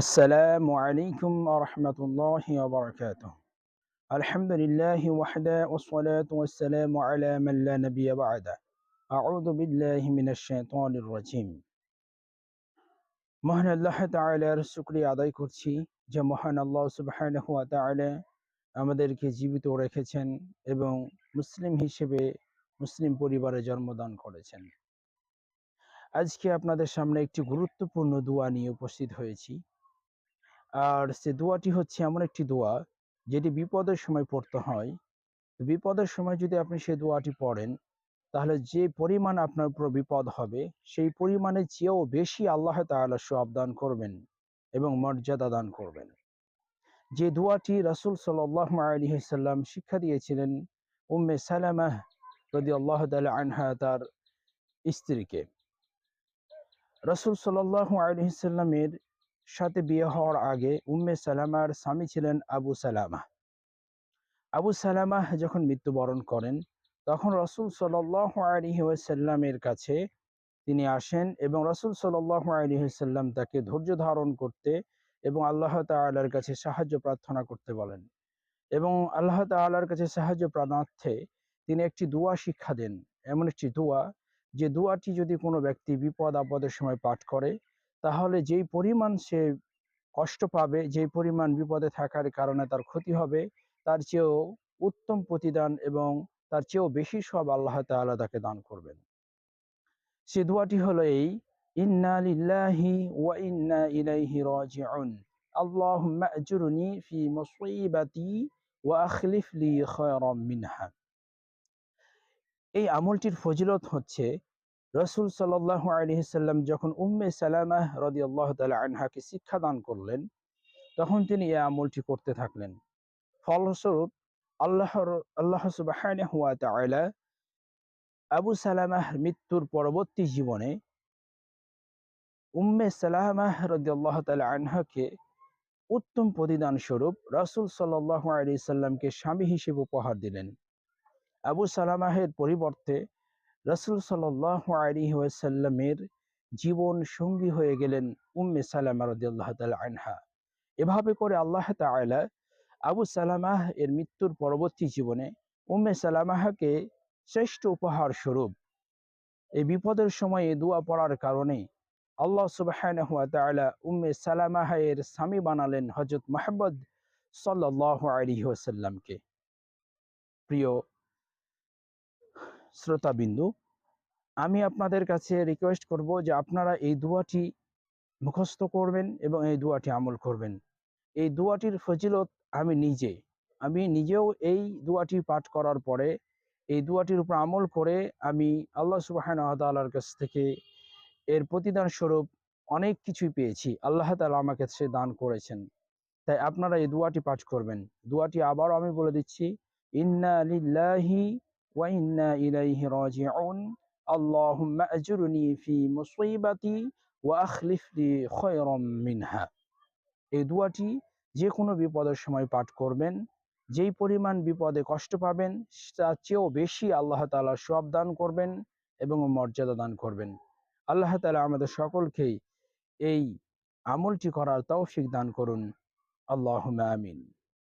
আসসালামু আলাইকুম রহমতুল্লাহ বরকাত আলহামদুলিল্লাহ ওয়াহদা ওসলাত ওয়াসসালাম আলা মান লা নবিয় বা'দা আউযু বিল্লাহি মিনাশ শাইতানির রাজিম মহান আল্লাহ তাআলার শুকরিয়া আদায় করছি যে মহান আল্লাহ সুবহানাহু ওয়া তাআলা আমাদেরকে জীবিত রেখেছেন এবং মুসলিম হিসেবে মুসলিম পরিবারে জন্মদান করেছেন। আজকে আপনাদের সামনে একটি গুরুত্বপূর্ণ দোয়া নিয়ে উপস্থিত হয়েছি। আর সে দোয়াটি হচ্ছে এমন একটি দোয়া যেটি বিপদের সময় পড়তে হয়। বিপদের সময় যদি আপনি সেই দোয়াটি পড়েন, তাহলে যে পরিমাণ আপনার উপর বিপদ হবে, সেই পরিমাণের চেয়েও বেশি আল্লাহ তাআলা সব দান করবেন এবং মর্যাদা দান করবেন। যে দোয়াটি রাসূল সাল্লাল্লাহু আলাইহি সাল্লাম শিক্ষা দিয়েছিলেন উম্মে সালামাহ রাদিয়াল্লাহু তাআলা আনহা তার স্ত্রীকে। রাসূল সাল্লাল্লাহু আলাইহি সাল্লামের সাথে বিয়ে হওয়ার আগে উম্মে সালামার স্বামী ছিলেন আবু সালামা। আবু সালামা যখন মৃত্যুবরণ করেন, তখন রসুল সাল্লাহ কাছে তিনি আসেন এবং রসুল সাল্লাহ তাকে ধৈর্য ধারণ করতে এবং আল্লাহ তাল্লার কাছে সাহায্য প্রার্থনা করতে বলেন এবং আল্লাহ তাল্লার কাছে সাহায্য প্রাণার্থে তিনি একটি দোয়া শিক্ষা দেন। এমন একটি দোয়া, যে দোয়াটি যদি কোনো ব্যক্তি বিপদ আপদের সময় পাঠ করে তাহলে যেই পরিমাণ সে কষ্ট পাবে, যেই পরিমাণ বিপদে থাকার কারণে তার ক্ষতি হবে, তার চেয়েও উত্তম প্রতিদান এবং তার চেয়েও বেশি সব আল্লাহ তাআলা তাকে দান করবেন। সে দোয়াটি হলো এই ওয়া ইন্না ফি এই আমলটির ফজিলত হচ্ছে রসুল সাল্লাহ আলহিসাল্লাম যখন উম্মে সালামাহ রদি আল্লাহ তালা আনহাকে শিক্ষাদান করলেন, তখন তিনি এই আমলটি করতে থাকলেন। ফলস্বরূপ আল্লাহর, আল্লাহ সুবাহ আবু সালামাহ মৃত্যুর পরবর্তী জীবনে উম্মে সালামাহ রদি আল্লাহ তালা আনহাকে উত্তম প্রতিদান স্বরূপ রাসুল সাল্লাহ আলি সাল্লামকে স্বামী হিসেবে উপহার দিলেন। আবু সালামাহের পরিবর্তে রসুল সাল্লাহ আলী ওয়াসাল্লামের জীবন সঙ্গী হয়ে গেলেন উম্মে সালামা তাল আনহা। এভাবে করে আল্লাহ তালা আবু সালামাহ এর মৃত্যুর পরবর্তী জীবনে উম্মে সালামাহাকে শ্রেষ্ঠ উপহার স্বরূপ এই বিপদের সময় দোয়া পড়ার কারণে আল্লাহ সুবাহ উম্মে সালামাহ এর স্বামী বানালেন হজরত মাহমদ সাল্লাহ আলী ওয়াসাল্লামকে। প্রিয় শ্রোতাবিন্দু, আমি আপনাদের কাছে রিকোয়েস্ট করব যে আপনারা এই দুয়াটি মুখস্থ করবেন এবং এই দুয়াটি আমল করবেন। এই দুয়াটির ফজিলত আমি নিজে। আমি নিজেও এই দুয়াটি পাঠ করার পরে, এই দুয়াটির উপর আমল করে আমি আল্লাহ সুবাহর কাছ থেকে এর প্রতিদান স্বরূপ অনেক কিছুই পেয়েছি। আল্লাহ তালা আমাকে সে দান করেছেন। তাই আপনারা এই দুয়াটি পাঠ করবেন। দুয়াটি আবারও আমি বলে দিচ্ছি, ইন্না লিল্লাহি ওয়াইন্না ইলাইহি রাজিউন আল্লাহুম্মা আজুরনি ফি মুসিবাতি ওয়া আখলিফলি খয়রম মিনহা এই দুয়াটি যে কোনো বিপদের সময় পাঠ করবেন। যেই পরিমাণ বিপদে কষ্ট পাবেন, তার চেয়েও বেশি আল্লাহ তালা সব দান করবেন এবং মর্যাদা দান করবেন। আল্লাহ তালা আমাদের সকলকেই এই আমলটি করার তৌফিক দান করুন। আল্লাহ আমিন।